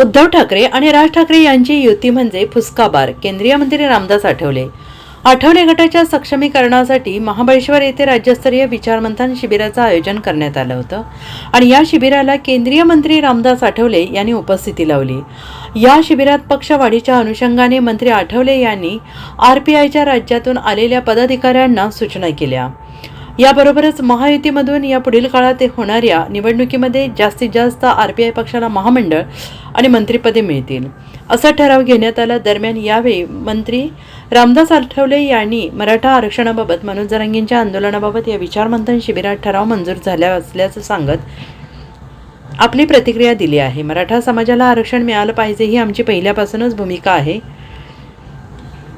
उद्धव ठाकरे आणि राज ठाकरे यांची युती म्हणजे फुसकाबार केंद्रीय मंत्री रामदास आठवले. आठवले गटाच्या सक्षमीकरणासाठी महाबळेश्वर येथे राज्यस्तरीय विचारमंथन शिबिराचं आयोजन करण्यात आलं होतं आणि या शिबिराला केंद्रीय मंत्री रामदास आठवले यांनी उपस्थिती लावली. या शिबिरात पक्षवाढीच्या अनुषंगाने मंत्री आठवले यांनी आर पी आयच्या राज्यातून आलेल्या पदाधिकाऱ्यांना सूचना केल्या. याबरोबरच महायुतीमधून या पुढील काळात होणाऱ्या निवडणुकीमध्ये जास्तीत जास्त आर पी आय पक्षाला महामंडळ आणि मंत्रिपदे मिळतील. असा ठराव घेण्यात आला. दरम्यान यावेळी मंत्री रामदास आठवले यांनी मराठा आरक्षणाबाबत मनोज जरांगींच्या आंदोलनाबाबत या विचारमंथन शिबिरात ठराव मंजूर झाल्या असल्याचं सांगत आपली प्रतिक्रिया दिली आहे. मराठा समाजाला आरक्षण मिळालं पाहिजे ही आमची पहिल्यापासूनच भूमिका आहे.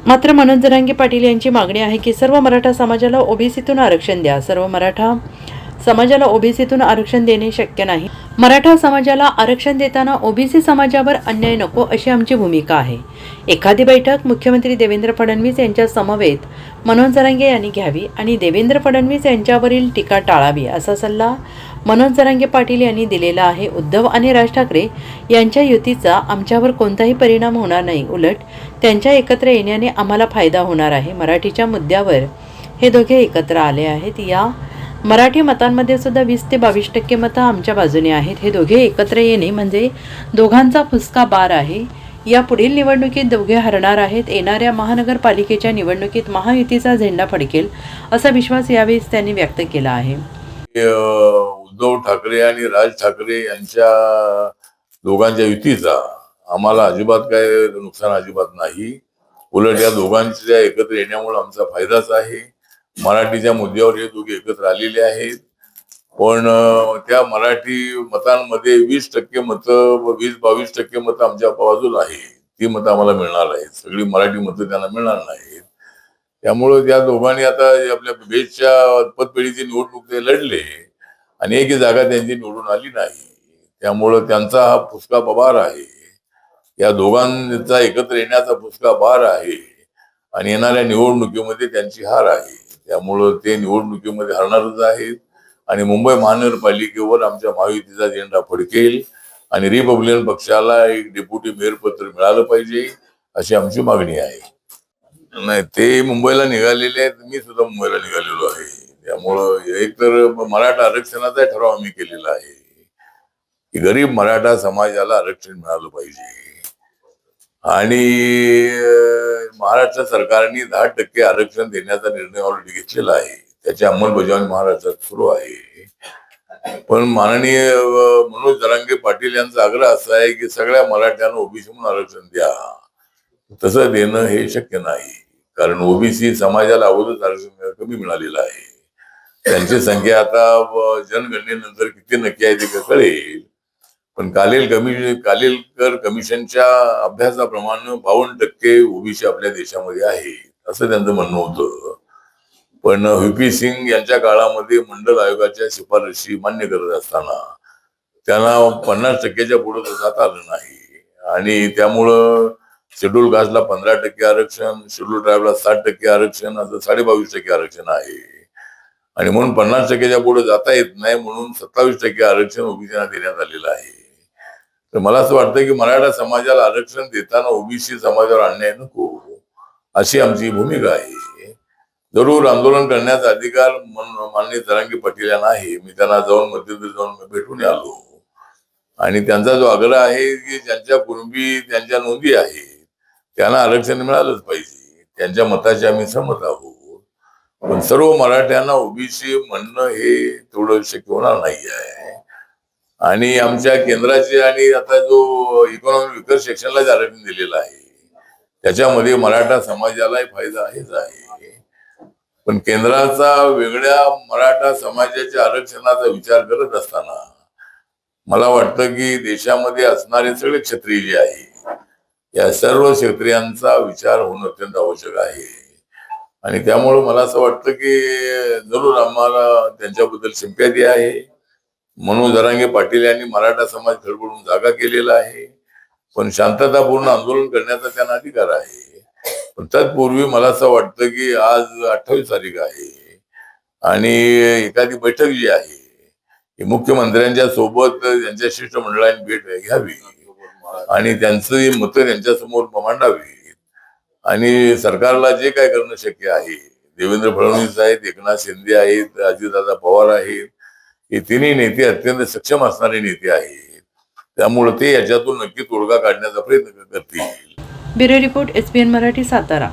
मात्र मनोज जरांगे पाटील यांची मागणी आहे की सर्व मराठा समाजाला ओबीसीतून आरक्षण द्या. सर्व मराठा समाजाला ओबीसीतून आरक्षण देणे शक्य नाही. मराठा समाजाला आरक्षण देताना ओबीसी समाजावर अन्याय नको अशी आमची भूमिका आहे. एखादी बैठक मुख्यमंत्री देवेंद्र फडणवीस यांच्या समवेत मनोज जरांगे यांनी घ्यावी आणि देवेंद्र फडणवीस यांच्यावरील टीका टाळावी असा सल्ला मनोज जरांगे पाटील यांनी दिलेला आहे. उद्धव आणि राज ठाकरे यांच्या युतीचा आमच्यावर कोणताही परिणाम होणार नाही. उलट त्यांच्या एकत्र येण्याने आम्हाला फायदा होणार आहे. मराठीच्या मुद्द्यावर हे दोघे एकत्र आले आहेत. या मराठी मतांमध्ये सुद्धा वीस ते बावीस टक्के मतं आमच्या बाजूने आहेत. हे दोघे एकत्र येणे म्हणजे दोघांचा फुसका बार आहे. या पुढील निवडणुकीत दोघे हरणार आहेत. येणाऱ्या महानगरपालिकेच्या निवडणुकीत महायुतीचा झेंडा फडकेल असा विश्वास यावेळी त्यांनी व्यक्त केला आहे. उद्धव ठाकरे आणि राज ठाकरे यांच्या दोघांच्या युतीचा आम्हाला अजिबात काय नुकसान अजिबात नाही. उलट या दोघांच्या एकत्र येण्यामुळे आमचा फायदाच आहे. मराठीच्या मुद्द्यावर हे दोघे एकत्र आलेले आहेत. पण त्या मराठी मतांमध्ये वीस टक्के मतं वीस बावीस टक्के मतं आमच्या बाजूला आहे ती मतं आम्हाला मिळणार आहेत. सगळी मराठी मतं त्यांना मिळणार नाहीत. त्यामुळं त्या दोघांनी आता आपल्या बेस्टच्या पदपेढीची निवडणूक ते लढले. आणि एक जागा त्यांची निवडून आली नाही. त्यामुळं त्यांचा हा फुसका बबार आहे. या दोघांचा एकत्र येण्याचा फुसका बार आहे. आणि येणाऱ्या निवडणुकीमध्ये त्यांची हार आहे. त्यामुळं ते निवडणुकीमध्ये हरणारच आहेत. आणि मुंबई महानगरपालिकेवर आमच्या महायुतीचा झेंडा फडकेल. आणि रिपब्लिकन पक्षाला एक डेप्युटी मेयर पत्र मिळालं पाहिजे अशी आमची मागणी आहे. नाही ते मुंबईला निघालेले आहेत मी सुद्धा मुंबईला निघालेलो आहे. त्यामुळं एक तर मराठा आरक्षणाचा ठराव आम्ही केलेला आहे. की गरीब मराठा समाजाला आरक्षण मिळालं पाहिजे. आणि महाराष्ट्र सरकारने दहा टक्के आरक्षण देण्याचा निर्णय ऑलरेडी घेतलेला आहे. त्याची अंमलबजावणी महाराष्ट्रात सुरू आहे. पण माननीय मनोज दरांगे पाटील यांचा आग्रह असा आहे की सगळ्या मराठ्यांना ओबीसी म्हणून आरक्षण द्या. तसं देणं हे शक्य नाही. कारण ओबीसी समाजाला अगोदरच आरक्षण कमी मिळालेलं आहे. त्यांची संख्या आता जनगणनेनंतर किती नक्की आहे ते कळेल? पण कालेल कमिशन कालेलकर कमिशनच्या अभ्यासाप्रमाणे बावन्न टक्के ओबीसी आपल्या देशामध्ये आहे असं त्यांचं म्हणणं होतं. पण व्हीपी सिंग यांच्या काळामध्ये मंडल आयोगाच्या शिफारशी मान्य करत असताना त्यांना पन्नास टक्क्याच्या पुढे जाता आलं नाही. आणि त्यामुळं शेड्यूल कास्टला पंधरा टक्के आरक्षण शेड्यूल ट्राईबला साठ टक्के आरक्षण असं साडेबावीस टक्के आरक्षण आहे. आणि म्हणून पन्नास टक्क्याच्या पुढे जाता येत नाही म्हणून सत्तावीस टक्के आरक्षण ओबीसीना देण्यात आलेलं आहे. तर मला असं वाटतं की मराठा समाजाला आरक्षण देताना ओबीसी समाजावर अन्याय नको. अशी आमची भूमिका आहे. जरूर आंदोलन करण्याचा अधिकार माननीय जरांगी पाटील यांना आहे. मी त्यांना जाऊन मध्यंतरी जाऊन भेटून आलो. आणि त्यांचा जो आग्रह आहे की ज्यांच्या पूर्वी त्यांच्या नोंदी आहेत त्यांना आरक्षण मिळालंच पाहिजे. त्यांच्या मताशी आम्ही सहमत आहोत. पण सर्व मराठ्यांना ओबीसी म्हणणं हे तेवढं शक्य होणार नाही आहे आणि आमच्या केंद्राचे आणि आता जो इकॉनॉमिक विकास सेक्शनला जे आरक्षण आहे त्याच्यामध्ये मराठा समाजालाही फायदा आहेच आहे. पण केंद्राचा वेगळ्या मराठा समाजाच्या आरक्षणाचा विचार करत असताना मला वाटतं की देशामध्ये असणारे सगळे क्षत्रिय जे आहे या सर्व क्षत्रियांचा विचार होणं अत्यंत आवश्यक आहे. आणि त्यामुळं मला असं वाटतं की जरूर आम्हाला त्यांच्याबद्दल सिंपॅथी आहे. मनोज जरांगे पाटील यांनी मराठा समाज खडबडून जागा केलेला आहे. पण शांततापूर्ण आंदोलन करण्याचा त्यांना अधिकार आहे. पण तत्पूर्वी मला असं वाटतं की आज अठ्ठावीस तारीख आहे. आणि एखादी बैठक जी आहे ही मुख्यमंत्र्यांच्या सोबत त्यांच्या शिष्टमंडळाने भेट घ्यावी. आणि त्यांची मतं त्यांच्यासमोर मांडावी आणि सरकारला जे काय करणं शक्य आहे देवेंद्र फडणवीस आहेत एकनाथ शिंदे आहेत अजितदादा पवार आहेत हे तिन्ही नेते अत्यंत सक्षम असणारे नेते आहेत. त्यामुळे ते याच्यातून नक्की तोडगा काढण्याचा प्रयत्न करतील. Bureau report SBN Marathi Satara.